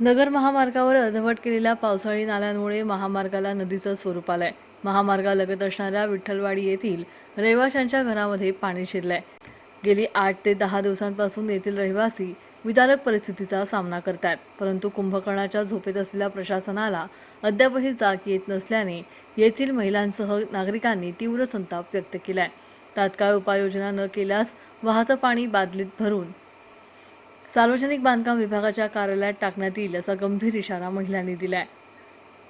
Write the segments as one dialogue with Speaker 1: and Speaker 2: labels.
Speaker 1: नगर महामार्गावर अर्धवट केलेल्या पावसाळी नाल्यांमुळे महामार्गाला नदीचं स्वरूप आलंय. महामार्गालगत असणाऱ्या विठ्ठलवाडी येथील रहिवाशांच्या घरामध्ये पाणी शिरलंय. गेली आठ ते दहा दिवसांपासून येथील रहिवासी विदारक परिस्थितीचा सामना करतायत. परंतु कुंभकर्णाच्या झोपेत असलेल्या प्रशासनाला अद्यापही जाग येत नसल्याने येथील महिलांसह नागरिकांनी तीव्र संताप व्यक्त केलाय. तात्काळ उपाययोजना न केल्यास वाहतं पाणी बादलीत भरून सार्वजनिक बांधकाम विभागाच्या कार्यालयात टाकण्यात येईल असा गंभीर इशारा महिलांनी दिलाय.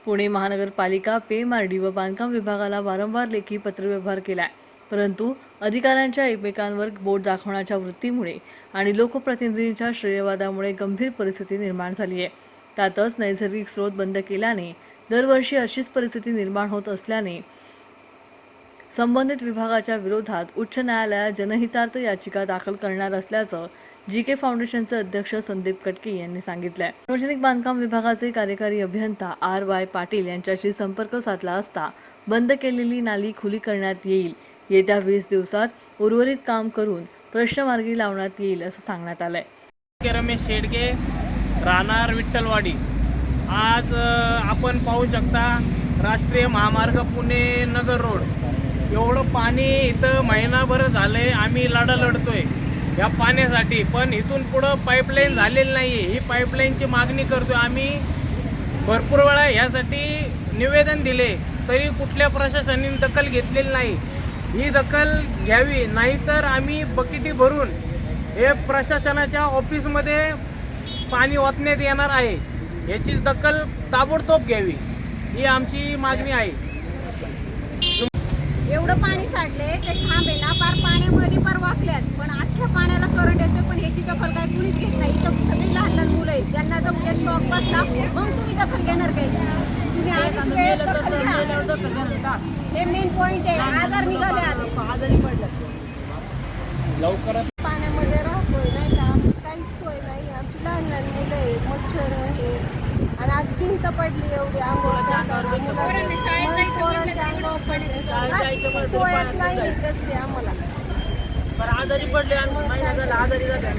Speaker 1: पुणे महानगरपालिका पेमआरडी व बांधकाम विभागाला वारंवार लेखी पत्रव्यवहार आहे परंतु अधिकाऱ्यांच्या एकमेकांवर बोट दाखवण्याच्या वृत्तीमुळे आणि लोकप्रतिनिधींच्या श्रेयवादामुळे गंभीर परिस्थिती निर्माण झाली आहे. त्यातच नैसर्गिक स्रोत बंद केल्याने दरवर्षी अशीच परिस्थिती निर्माण होत असल्याने संबंधित विभागाच्या विरोधात उच्च न्यायालयात जनहितार्थ याचिका दाखल करणार असल्याचं जी के फाउंडेशनचे अध्यक्ष संदीप कटके यांनी सांगितलंय. सार्वजनिक बांधकाम विभागाचे कार्यकारी अभियंता आर वाय पाटील यांच्याशी संपर्क साधला असता बंद केलेली नाली खुली करण्यात येईल. येत्या वीस दिवसात उर्वरित काम करून प्रश्नमार्गी लावण्यात येईल असं सांगण्यात आलंय.
Speaker 2: के रमेश शेडगे राहणार विठ्ठलवाडी. आज आपण पाहू शकता राष्ट्रीय महामार्ग पुणे नगर रोड. एवढं पाणी इथं महिनाभर झालं आहे आम्ही लढा लढतोय या पाण्यासाठी. पण इथून पुढं पाईपलाईन झालेली नाही आहे ही पाईपलाईनची मागणी करतोय आम्ही. भरपूर वेळा ह्यासाठी निवेदन दिले. तरी कुठल्या प्रशासनाने दखल घेतलेली नाही. ही दखल घ्यावी. नाहीतर आम्ही बकिटी भरून हे प्रशासनाच्या ऑफिसमध्ये पाणी ओतण्यात येणार आहे. याचीच दखल ताबडतोब घ्यावी. ही आमची मागणी आहे.
Speaker 3: एवढं पाणी साठले ते थांबे ना पार पाण्यामध्ये पार वाकल्यात. पण अख्ख्या पाण्याला करंट येतोय पण ह्याची दखल काय कुणीच घेत नाही. इथं सगळी लहान लहान मुलं आहेत. ज्यांना जर उद्या शॉक बसला मग तुम्ही दखल घेणार काय? तुम्ही आधीच वेळेत दखल घ्या. हे मेन पॉइंट आहे. आजार निघाले आजारी पडलं. पाण्यामध्ये राहतोय नाही का? आमची काहीच सोय नाही. आमची लहान लहान मुलं आहे मच्छर आहे आणि आज भिंत पडली एवढी आंघोळ सोयच नाही कसली आम्हाला
Speaker 4: पण आजारी पडले आम्ही. महिना झाला आजारी झाले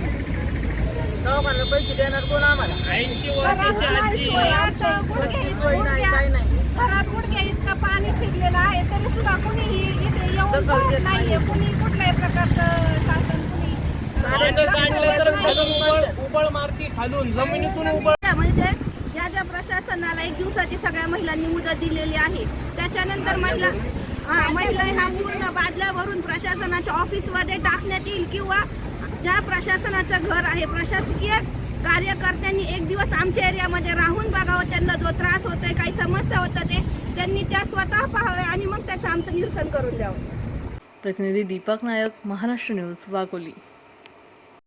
Speaker 4: दवाखान्याला पैसे देणार कोण आम्हाला?
Speaker 2: ऐंशी
Speaker 3: घरात
Speaker 2: वर्षाची आजी.
Speaker 3: सोय.
Speaker 4: सोय नाही
Speaker 3: घरात गुडघ्या इतकं पाणी शिरलेलं आहे तरी सुद्धा कुणीही इथे येऊन पाहत नाहीये. कुणी कुठल्याही प्रकारचं शासन कुणी
Speaker 2: उबळ मारती खालून. जमिनीतून उबळ
Speaker 3: या ज्या प्रशासनाला एक दिवसाची सगळ्या महिलांनी मुदत दिलेली आहे त्याच्यानंतर महिला हा महिला ह्या पूर्ण बादल्या भरून प्रशासनाच्या ऑफिसमध्ये टाकण्यात येईल किंवा ज्या प्रशासनाचं घर आहे प्रशासकीय कार्यकर्त्यांनी एक दिवस आमच्या एरियामध्ये राहून बघावं त्यांना जो त्रास होतोय काही समस्या होतं ते त्यांनी त्या स्वतः पाहावे आणि मग त्याचं आमचं निरसन करून द्यावं.
Speaker 1: प्रतिनिधी दीपक नायक महाराष्ट्र न्यूज वाकोली.